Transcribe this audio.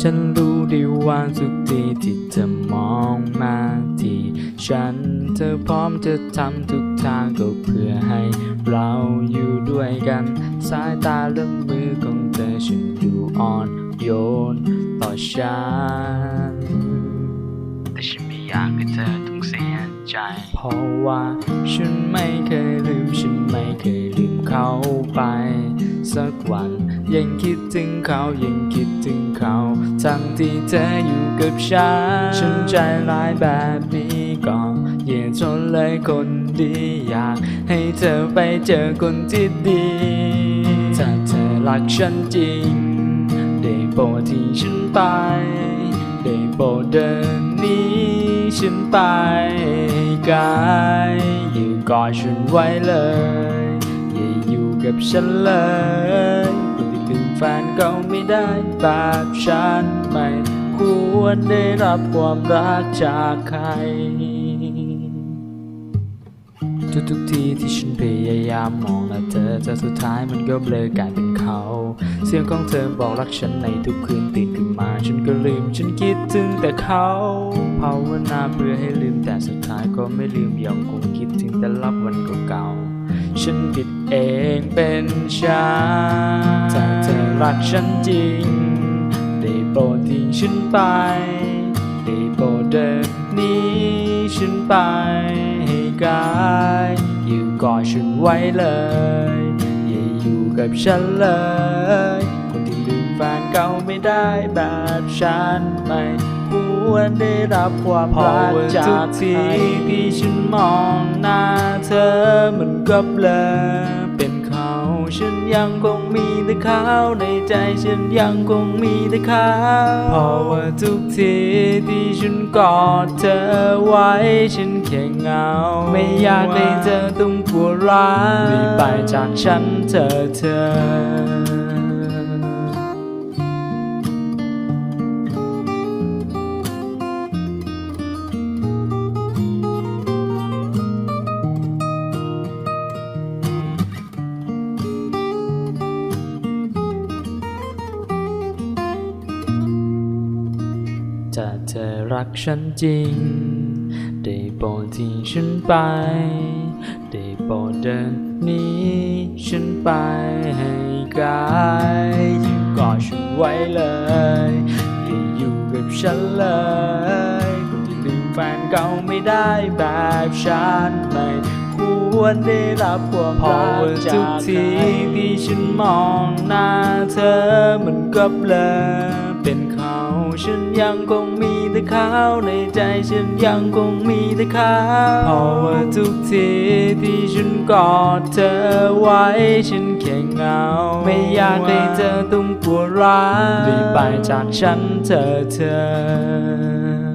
ฉันรู้ดีว่าทุกทีที่เธอมองมาที่ฉันเธอพร้อมจะทำทุกทางก็เพื่อให้เราอยู่ด้วยกัน สายตาและมือของเธอฉันดูอ่อนโยนต่อฉันแต่ฉันไม่อยากให้เธอต้องเสียใจ เพราะว่าฉันไม่เคยลืม ฉันไม่เคยลืมเขาไป สักวัน ยังคิดถึงเขายังคิดถึงเขาทั้งที่เธออยู่กับฉันฉันใจร้ายแบบนี้ก็อย่าทนเลยคนดีอยากให้เธอไปเจอคนที่ดีถ้าเธอรักฉันจริง ได้โปรดที่ฉันไป ได้โปรดเดินนี้ฉันไปไกลอยู่กอดฉันไว้เลย อย่าอยู่กับฉันเลย ไม่ได้แบบฉันไม่ควรได้รับความรักจากใคร ทุกทุกๆทีที่ฉันพยายามมองและเธอแต่สุดท้ายมันก็เบลอกลายเป็นเขา เสียงของเธอบอกรักฉันในทุกคืนตื่นขึ้นมา ฉันก็ลืมฉันคิดถึงแต่เขาภาวนาเพื่อให้ลืมแต่สุดท้ายก็ไม่ลืมยังคงคิดถึงแต่ลับวันเก่าๆฉันผิด เองเป็นฉันถ้าเธอรักฉันจริง ได้โปรดทิ้งฉันไป ได้โปรดเดินหนี้ฉันไปให้ไกลอยู่กอดฉันไว้เลย อย่าอยู่กับฉันเลย คนที่ลืมแฟนเก่าไม่ได้แบบฉันไม่ ควรได้รับความรักจากทีที่ฉันมองหน้าเธอมันก็เบลอเป็นเขาฉันยังคงมีแต่เขาในใจฉันยังคงมีแต่เขาเพราะว่าทุกทีที่ฉันกอดเธอไว้ฉันแค่เหงา ไม่อยากให้เธอต้องปวดร้าวไปจากฉันเธอเธอ ถ้าเธอรักฉันจริง ได้โปรดทิ้งฉันไป ได้โปรดเดินหนี้ฉันไปให้ไกลอยู่กอดฉันไว้เลยอย่าอยู่กับฉันเลยคนที่ลืมแฟนเก่าไม่ได้แบบฉันไม่ควรได้รับความรักจากทุกทีที่ฉันมองหน้าเธอมันก็เบลอ เป็นเขาฉันยังคงมีแต่เขาในใจฉันยังคงมีแต่เขาเพราะว่าทุกทีที่ฉันกอดเธอไว้ฉันแค่เหงา ไม่อยากให้เธอต้องปวดร้าวรีบไปจากฉันเธอเธอ